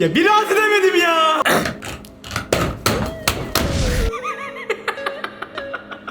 Ya bir rahat edemedim ya.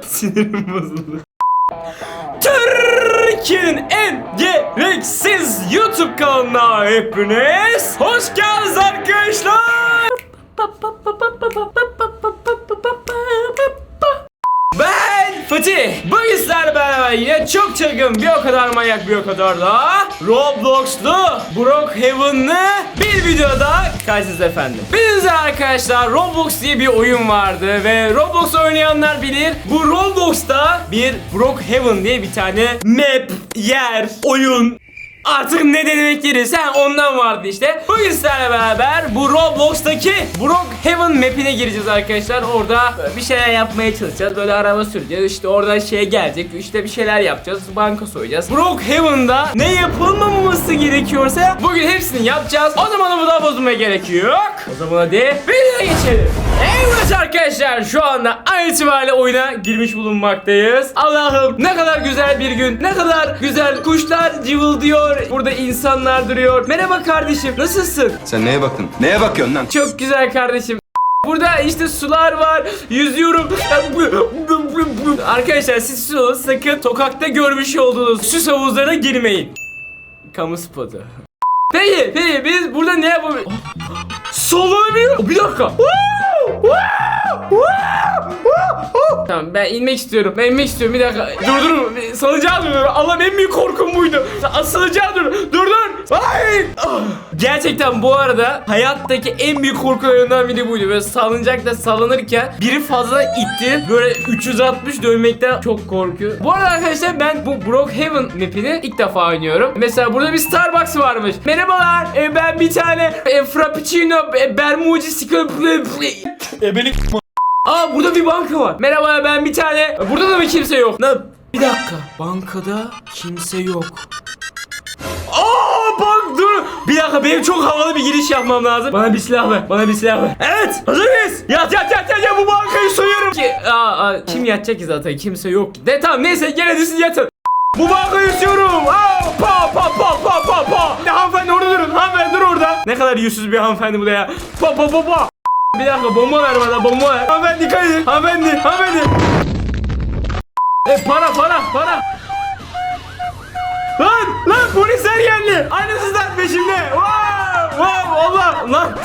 Sinirim bozuldu. Türkiye'nin en gereksiz YouTube kanalına hepiniz hoş geldiniz arkadaşlar. Ben Fatih. Sizlerle beraber yine çok çılgın bir o kadar manyak bir o kadar da Roblox'lu Brookhaven'lı bir videoda karşınızda efendim. Bildiğiniz arkadaşlar Roblox diye bir oyun vardı ve Roblox oynayanlar bilir. Bu Roblox'ta bir Brookhaven diye bir tane map, yer, oyun Artık ne demek gelirse ondan vardı işte. Bugün sizlerle beraber bu Roblox'taki Brookhaven map'ine gireceğiz arkadaşlar. Orada bir şeyler yapmaya çalışacağız. Böyle araba süreceğiz. İşte oradan şey gelecek. İşte bir şeyler yapacağız. Banka soyacağız. Brookhaven'da ne yapılmaması gerekiyorsa bugün hepsini yapacağız. O zaman bu daha bozulmaya gerek yok. O zaman hadi videoya geçelim. Evet arkadaşlar şu anda an itibariyle oyuna girmiş bulunmaktayız. Allah'ım ne kadar güzel bir gün. Ne kadar güzel kuşlar cıvıldıyor. Burada insanlar duruyor. Merhaba kardeşim nasılsın? Sen neye baktın? Neye bakıyorsun lan? Çok güzel kardeşim. Burada işte sular var. Yüzüyorum. Arkadaşlar siz su olun. Sakın sokakta görmüş olduğunuz süs havuzlarına girmeyin. Kamu spotu. Peki, peki biz burada ne yapabiliriz? Sallanabiliyor. Bir dakika. Tamam ben inmek istiyorum. Ben inmek istiyorum. Bir dakika. Dur dur. Salıcağı dur. Allah'ım en büyük korkum buydu. Salıcağı dur. Dur dur. Ay. Ah. Gerçekten bu arada hayattaki en büyük korkularımdan biri buydu. Böyle salıncakta sallanırken biri fazla itti. Böyle 360 dönmekten çok korkuyor. Bu arada arkadaşlar ben bu Brookhaven map'ini ilk defa oynuyorum. Mesela burada bir Starbucks varmış. Merhabalar. e, ben bir tane e, Frappuccino e, Bermuci Ebelik Aa burada bir banka var. Merhaba ben bir tane. Burada da mı kimse yok? Ne? Bir dakika. Bankada kimse yok. Aa bank dur. Bir dakika benim çok havalı bir giriş yapmam lazım. Bana bir silah ver. Bana bir silah ver. Evet. Hazır mıyız? Yat yat yat yat. yat. Bu bankayı soyuyorum. Ki, aa, aa, kim yatacak ki zaten? Kimse yok. De tamam neyse gene de siz yatın. Bu bankayı istiyorum. Aa, pa pa pa pa pa pa. Hanımefendi orada durun. Hanımefendi dur orada. Ne kadar yüzsüz bir hanımefendi bu da ya. Pa pa pa pa. Bir dakika bomba ver bana bomba ver. Hanımefendi dikkat edin. Hanımefendi hanımefendi. E para para para. Lan lan polisler geldi. Aynısızlar peşimde. Wow wow Allah lan.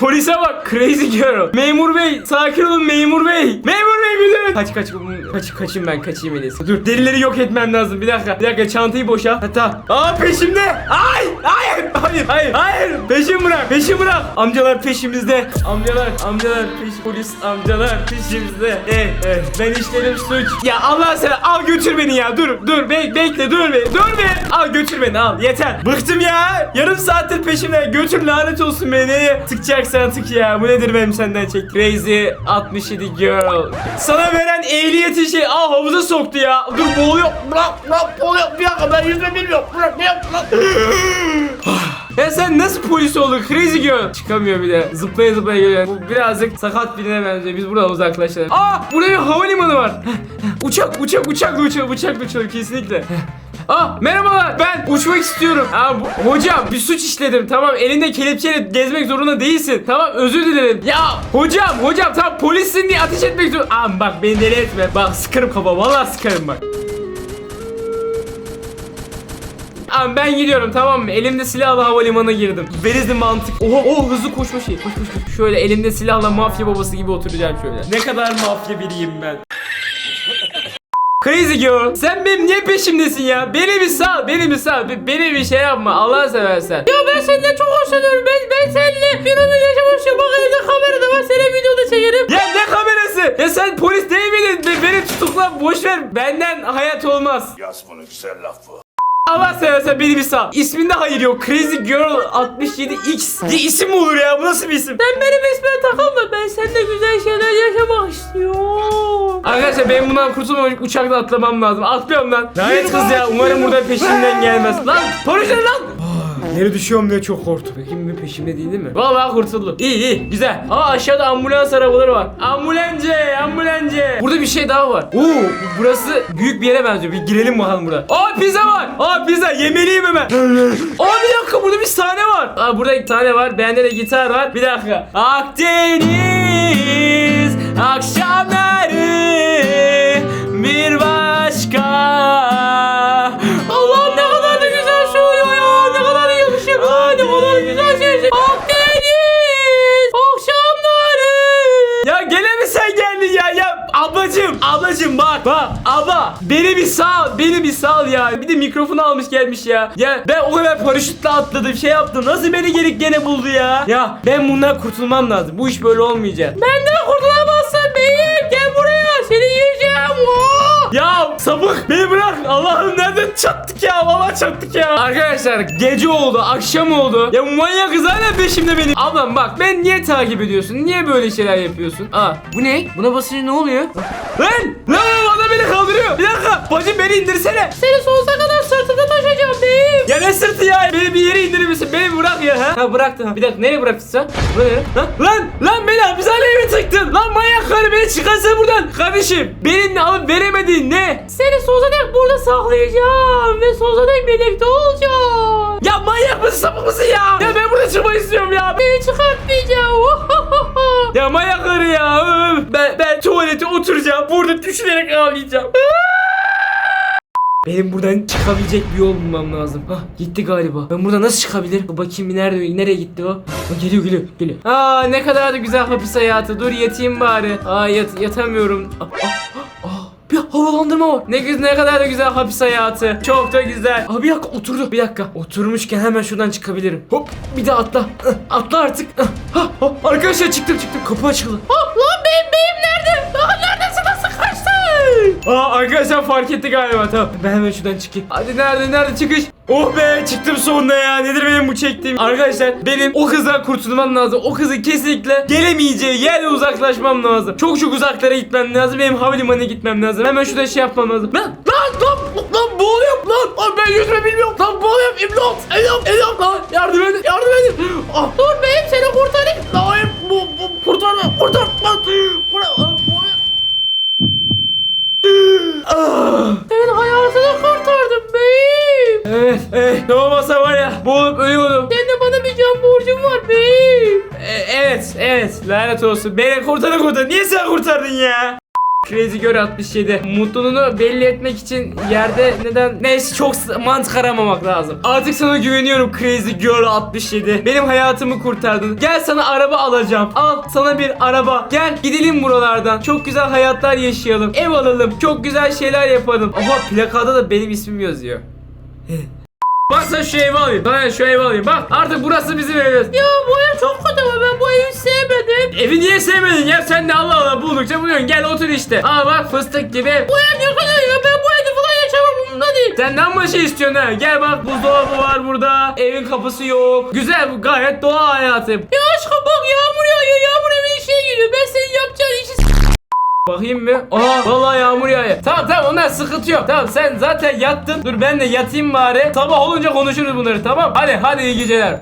Polise bak crazy girl. Memur bey sakin olun memur bey. Memur bey müdürüm. Kaç kaç kaç kaçayım ben kaçayım en iyisi. Dur delileri yok etmem lazım. Bir dakika bir dakika çantayı boşa. Hatta aa peşimde. Ay hayır hayır hayır hayır. Peşim bırak peşim bırak. Amcalar peşimizde. Amcalar amcalar peş polis amcalar peşimizde. Evet evet ben işlerim suç. Ya Allah sana al götür beni ya. Dur dur bek bekle dur be. Dur be. Al götür beni al yeter. Bıktım ya. Yarım saattir peşimde. Götür lanet olsun beni. Tıkacaksan tık ya. Bu nedir benim senden çek. Crazy 67 girl. Sana veren ehliyeti şey aa havuza soktu ya. Dur boğuluyor. Bırak bırak boğuluyor. Bir dakika ben yüzme bilmiyorum. Bırak bırak bırak. Ya sen nasıl polis oldun crazy girl? Çıkamıyor bir de. Zıplaya zıplaya geliyor. Bu birazcık sakat birine benziyor. Biz buradan uzaklaşalım. Aa burada bir havalimanı var. uçak uçak uçakla uçalım uçakla uçalım kesinlikle. Aa merhabalar ben uçmak istiyorum. Aa, bu- hocam bir suç işledim tamam elinde kelepçeyle gezmek zorunda değilsin. Tamam özür dilerim. Ya hocam hocam tamam polissin diye ateş etmek zor. Aa bak beni deli etme bak sıkarım kafa vallahi sıkarım bak. Abi ben gidiyorum tamam mı? Elimde silahla havalimanına girdim. Veriz mantık. Oha oh hızlı koşma şey. Koş koş koş. Şöyle elimde silahla mafya babası gibi oturacağım şöyle. Ne kadar mafya biriyim ben. Crazy girl sen benim niye peşimdesin ya? Beni bir sal, beni bir sal. Be- Beni bir şey yapma Allah seversen. Ya ben senden çok hoşlanıyorum. Ben, ben seninle bir ömür yaşamak istiyorum. Bak elimde kamera da var. Seni videoda çekerim. Ya ne kamerası? Ya sen polis değil miydin? Be- Beni tutukla boş ver. Benden hayat olmaz. Yaz bunu güzel laf bu. Allah seversen beni bir sal. İsminde hayır yok. Crazy Girl 67X diye isim mi olur ya? Bu nasıl bir isim? Sen benim ismime takılma. Ben seninle güzel şeyler yaşamak istiyorum. Arkadaşlar benim bundan kurtulmamak için uçakla atlamam lazım. Atlıyorum lan. Lanet kız ya. Umarım burada peşimden gelmez. Lan polisler lan. Yere düşüyorum diye çok korktum. Bakayım bir peşimde değil değil mi? Vallahi kurtuldum. İyi iyi güzel. Aa aşağıda ambulans arabaları var. Ambulance ambulance. Burada bir şey daha var. Oo burası büyük bir yere benziyor. Bir girelim bakalım buraya. Aa pizza var. Aa pizza yemeliyim hemen. Aa bir dakika burada burada bir sahne var. Aa, burada bir sahne var. Bende de gitar var. Bir dakika. Akdeniz akşamları bir başka. Bak bak abla beni bir sal, beni bir sal ya. Bir de mikrofonu almış gelmiş ya. Ya ben o kadar paraşütle atladım, şey yaptım. Nasıl beni gelip gene buldu ya? Ya ben bundan kurtulmam lazım. Bu iş böyle olmayacak. Benden kurtulamazsın beyim. Gel buraya. Seni yiyeceğim. Ya sapık beni bırak. Allah'ım nereden çattık ya? Valla çattık ya. Arkadaşlar gece oldu, akşam oldu. Ya manyak kız hala peşimde benim. Ablam bak ben niye takip ediyorsun? Niye böyle şeyler yapıyorsun? Aa bu ne? Buna basınca ne oluyor? Lan! Lan bana beni kaldırıyor. Bir dakika. Bacım beni indirsene. Seni sonsuza ne sırtı ya? Beni bir yere indirir misin? Beni bırak ya. Ha, ha bıraktın. Ha. Bir dakika nereye bıraktın sen? Buraya. Ha? Lan! Lan beni hapishaneye mi tıktın? Lan manyak karı beni çıkarsana buradan. Kardeşim benimle alıp veremediğin ne? Seni sonsuza dek burada saklayacağım. Ve sonsuza dek birlikte olacağız. Ya manyak mısın sapık mısın ya? Ya ben burada çıkmak istiyorum ya. Beni çıkartmayacağım. ya manyak karı ya. Ben, ben tuvalete oturacağım. Burada düşünerek ağlayacağım. Benim buradan çıkabilecek bir yol bulmam lazım. Ah gitti galiba. Ben burada nasıl çıkabilirim? Bakayım nerede nereye gitti o? Ah, geliyor geliyor geliyor. Aa ne kadar da güzel hapis hayatı. Dur yatayım bari. Aa yat yatamıyorum. Ah, ah, ah, ah. Bir havalandırma var. Ne güzel ne kadar da güzel hapis hayatı. Çok da güzel. Abi bir dakika oturdu. Bir dakika. Oturmuşken hemen şuradan çıkabilirim. Hop bir de atla. Atla artık. Ah, ah. Arkadaşlar çıktım çıktım. Kapı açıldı. Ah lan benim Aa arkadaşlar fark etti galiba tamam. Ben hemen şuradan çıkayım. Hadi nerede nerede çıkış? Oh be çıktım sonunda ya. Nedir benim bu çektiğim? Arkadaşlar benim o kızdan kurtulmam lazım. O kızın kesinlikle gelemeyeceği yerle uzaklaşmam lazım. Çok çok uzaklara gitmem lazım. Benim havalimanına gitmem lazım. Hemen şurada şey yapmam lazım. Lan lan lan lan boğuluyorum lan. Lan ben yüzme bilmiyorum. Lan boğuluyorum. İmdat. İmdat. İmdat lan. Yardım edin. Yardım edin. Ah. Dur beyim seni kurtarayım. Lan bu, bu kurtarma. Kurtar. Kurtar. Ah. Senin hayatını kurtardım Evet, evet. Ne olmasa var ya, boğulup ölüyordum. Senin de bana bir can borcun var beyim. evet, evet. Lanet olsun. Beni kurtarın kurtar. Niye sen kurtardın ya? Crazy Girl 67. Mutluluğunu belli etmek için yerde neden neyse çok mantık aramamak lazım. Artık sana güveniyorum Crazy Girl 67. Benim hayatımı kurtardın. Gel sana araba alacağım. Al sana bir araba. Gel gidelim buralardan. Çok güzel hayatlar yaşayalım. Ev alalım. Çok güzel şeyler yapalım. Aha plakada da benim ismim yazıyor. Bak sen şu evi alayım. Ben şu evi alayım. Bak artık burası bizim evimiz. Ya bu ev çok kötü ama ben bu evi sevmedim. Evi niye sevmedin ya? Sen de Allah Allah buldukça buluyorsun. Gel otur işte. Al bak fıstık gibi. Bu ev ne kadar ya? Ben bu evde falan yaşamam. Umurumda değil. Senden mi şey istiyorsun ha? Gel bak buzdolabı var burada. Evin kapısı yok. Güzel bu gayet doğa hayatı. Ya Bakayım mı? Aa vallahi yağmur yağıyor. Tamam tamam ondan sıkıntı yok. Tamam sen zaten yattın. Dur ben de yatayım bari. Sabah olunca konuşuruz bunları tamam. Hadi hadi iyi geceler.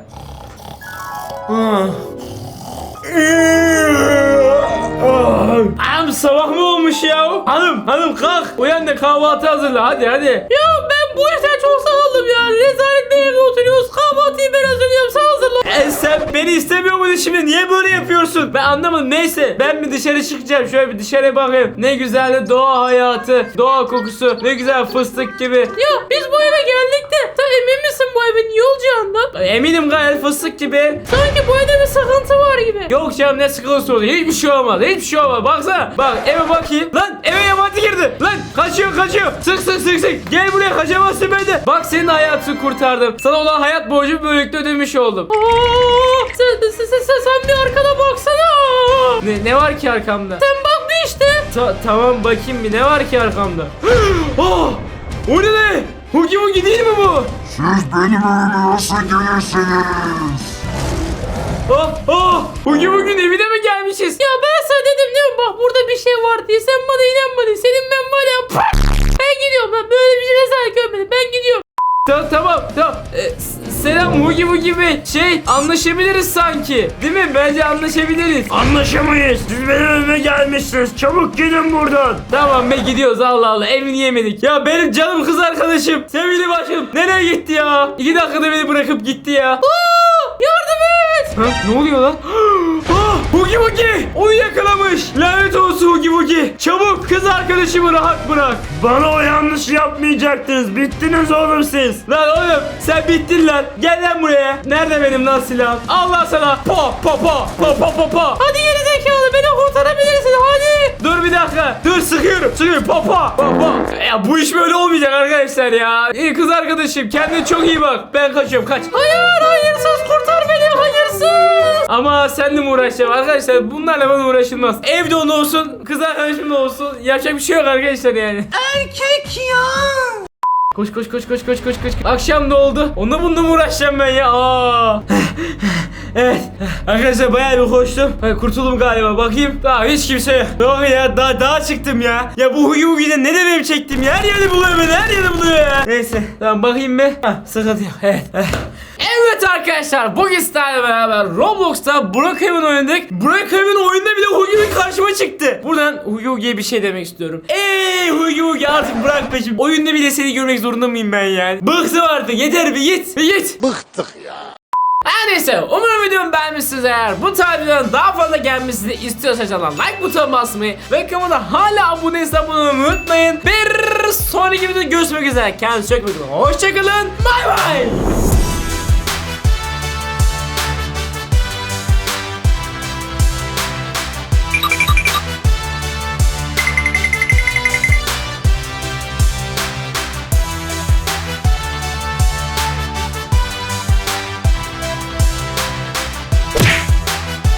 Am sabah mı olmuş ya? Hanım hanım kalk. Uyan da kahvaltı hazırla hadi hadi. Ya bu işten çok sıkıldım ya. Rezalet bir evde oturuyoruz. Kahvaltıyı ben hazırlıyorum sen hazırla. E sen beni istemiyor muydun şimdi? Niye böyle yapıyorsun? Ben anlamadım. Neyse ben bir dışarı çıkacağım. Şöyle bir dışarı bakayım. Ne güzel de doğa hayatı. Doğa kokusu. Ne güzel fıstık gibi. Ya biz bu eve geldik de. Emin misin bu evin iyi olacağından? Eminim gayet fıstık gibi. Sanki bu evde bir sıkıntı var gibi. Yok canım ne sıkıntısı olur. Hiçbir şey olmaz. Hiçbir şey olmaz. Baksana. Bak eve bakayım. Lan eve yabancı girdi. Lan kaçıyor kaçıyor. Sık sık sık sık. Gel buraya kaçamazsın beni. Bak senin hayatını kurtardım. Sana olan hayat borcumu böylelikle ödemiş oldum. Aa, sen, sen, sen, sen, sen bir arkana baksana. Ne, ne var ki arkamda? Sen bak bir işte. tamam bakayım bir ne var ki arkamda? oh, o ne? Hugi Hugi değil mi bu? Siz benim evime nasıl gelirsiniz? Oh oh bugün bugün evine mi gelmişiz? Ya ben sana dedim değil mi bak burada bir şey var diye sen bana inanmadın. Senin ben var ya pah! ben gidiyorum ben böyle bir şey rezalet görmedim ben gidiyorum. Tamam tamam tamam Ee, Selam Hugi Hugi Bey. Şey anlaşabiliriz sanki. Değil mi? Bence anlaşabiliriz. Anlaşamayız. Siz benim evime gelmişsiniz. Çabuk gidin buradan. Tamam be gidiyoruz Allah Allah evini yemedik. Ya benim canım kız arkadaşım. Sevgili başım. Nereye gitti ya? İki dakikada beni bırakıp gitti ya. Aa, yardım et. Ha, ne oluyor lan? Hugi Hugi. Onu yakalamış. Lanet olsun Hugi Hugi. Çabuk kız arkadaşımı rahat bırak. Bana o yanlışı yapmayacaktınız. Bittiniz oğlum siz. Lan oğlum sen bittin lan. Gel lan buraya. Nerede benim lan silahım? Allah sana. Po po po po po po po. Hadi geri zekalı beni kurtarabilirsin hadi. Dur bir dakika. Dur sıkıyorum. Sıkıyorum. Po po po po. Ya bu iş böyle olmayacak arkadaşlar ya. İyi kız arkadaşım kendine çok iyi bak. Ben kaçıyorum kaç. Hayır hayırsız kurtar beni Ama seninle mi uğraşacağım arkadaşlar? Bunlarla bana uğraşılmaz. Evde onu olsun, kız arkadaşım da olsun. Yapacak bir şey yok arkadaşlar yani. Koş koş koş koş koş koş koş. Akşam da oldu. Onunla bununla mı uğraşacağım ben ya? Aa. evet. Arkadaşlar bayağı bir koştum. Kurtuldum galiba. Bakayım. Daha hiç kimse yok. Yok ya daha daha çıktım ya. Ya bu huyu huyu'da ne demem çektim ya. Her yerde buluyor beni. Her yerde buluyor ya. Neyse. Tamam bakayım bir. Hah sıkıntı yok. Evet. Evet arkadaşlar bugün sizlerle beraber Roblox'ta Brookhaven oynadık. Brookhaven oyunda bile Hugi karşıma çıktı. Buradan Hugi Hugi'ye bir şey demek istiyorum. Ey Hugi Hugi artık bırak peşim. Oyunda bile seni görmek zorunda mıyım ben yani? Bıktım artık yeter bir git. Bir git. Bıktık ya. Her neyse umarım videomu beğenmişsiniz eğer bu tarz videoların daha fazla gelmesini istiyorsanız aşağıdan like butonu basmayı ve kanala hala abone olmayı unutmayın. Bir sonraki videoda görüşmek üzere. Kendinize çok iyi bakın. Hoşçakalın. Bay bay.